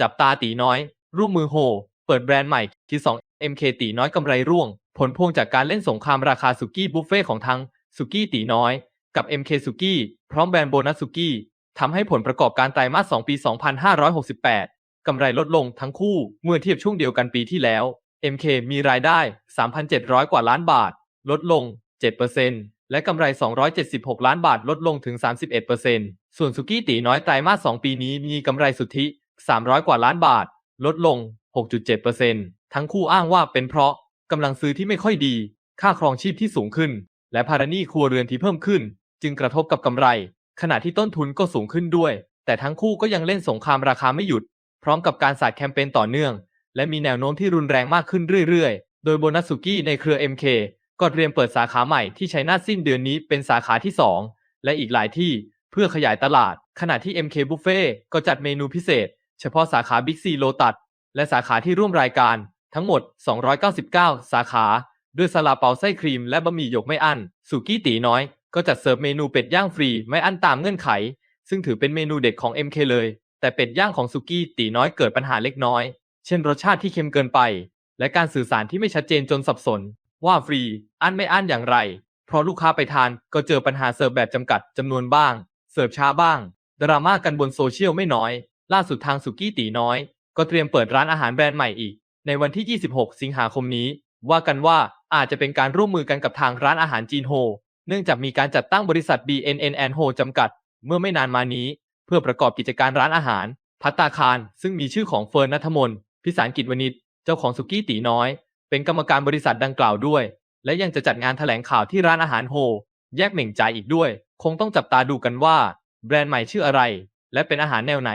จับตาตีน้อยร่วมมือโฮเปิดแบรนด์ใหม่ที่2 MK ตีน้อยกำไรร่วง ผลพวงจากการเล่นสงครามราคาสุกี้บุฟเฟ่ของทั้งสุกี้ตีน้อย กับ MK สุกี้พร้อมแบรนด์โบนัสสุกี้ทำให้ผลประกอบการไตรมาส 2 ปี 2568 กำไรลดลงทั้งคู่เมื่อเทียบช่วงเดียวกันปีที่แล้ว MK มีรายได้ 3,700 กว่าล้านบาท ลดลง 7%และกำไร 276 ล้านบาทลดลงถึง 31%ส่วนสุกี้ตีน้อยไตรมาส 2 ปีนี้มีกำไรสุทธิ 300 กว่าล้านบาท ลดลง 6.7%ทั้งคู่อ้างว่าเป็นเพราะกำลังซื้อที่ไม่ค่อยดี ค่าครองชีพที่สูงขึ้น และภาระหนี้ครัวเรือนที่เพิ่มขึ้น จึงกระทบกับกำไร ขณะที่ต้นทุนก็สูงขึ้นด้วย แต่ทั้งคู่ก็ยังเล่นสงครามราคาไม่หยุด พร้อมกับการสาดแคมเปญต่อเนื่อง และมีแนวโน้มที่รุนแรงมากขึ้นเรื่อยๆ โดยโบนัสสุกี้ในเครือ MK ก็เตรียมเปิดสาขาใหม่ที่ชัยนาทสิ้นเดือนนี้เป็นสาขาที่ 2 และอีกหลายที่เพื่อขยายตลาด ขณะที่ MK Buffet ก็จัดเมนูพิเศษ เฉพาะสาขา Big C Lotus และสาขาที่ร่วมรายการ ทั้งหมด 299 สาขา ด้วยซาลาเปาไส้ครีมและบะหมี่หยกไม่อั้นสุกี้ตีน้อย ก็จัดเสิร์ฟเมนูเป็ดย่างฟรีไม่อั้นตามเงื่อนไข ซึ่งถือเป็นเมนูเด็ดของ MK เลย แต่เป็ดย่างของสุกี้ตีน้อยเกิดปัญหาเล็กน้อย เช่นรสชาติที่เค็มเกินไป และการสื่อสารที่ไม่ชัดเจนจนสับสน ว่าฟรีอั้นไม่อั้นอย่างไร เพราะลูกค้าไปทานก็เจอปัญหาเสิร์ฟแบบจำกัดจำนวนบ้าง เสิร์ฟช้าบ้างดราม่ากันบนโซเชียลไม่น้อย ล่าสุดทางสุกี้ตีน้อย ก็เตรียมเปิดร้านอาหารแบรนด์ใหม่อีก ในวันที่ 26 สิงหาคมนี้ ว่ากันว่าอาจจะเป็นการร่วมมือกันกับทางร้านอาหารจีนโฮ เนื่องจากมีการจัดตั้งบริษัท BNN Ho จำกัด เมื่อไม่นานมานี้ เพื่อประกอบกิจการร้านอาหาร พัตตาคาร ซึ่งมีชื่อของเฟิร์นนัทมนพิสารกิจวณิชเจ้าของสุกี้ตีน้อย เป็นกรรมการบริษัทดังกล่าวด้วย และยังจะจัดงานแถลงข่าวที่ร้านอาหารโฮ แยกเหม่งจ่ายอีกด้วย คงต้องจับตาดูกันว่า แบรนด์ใหม่ชื่ออะไร และเป็นอาหารแนวไหน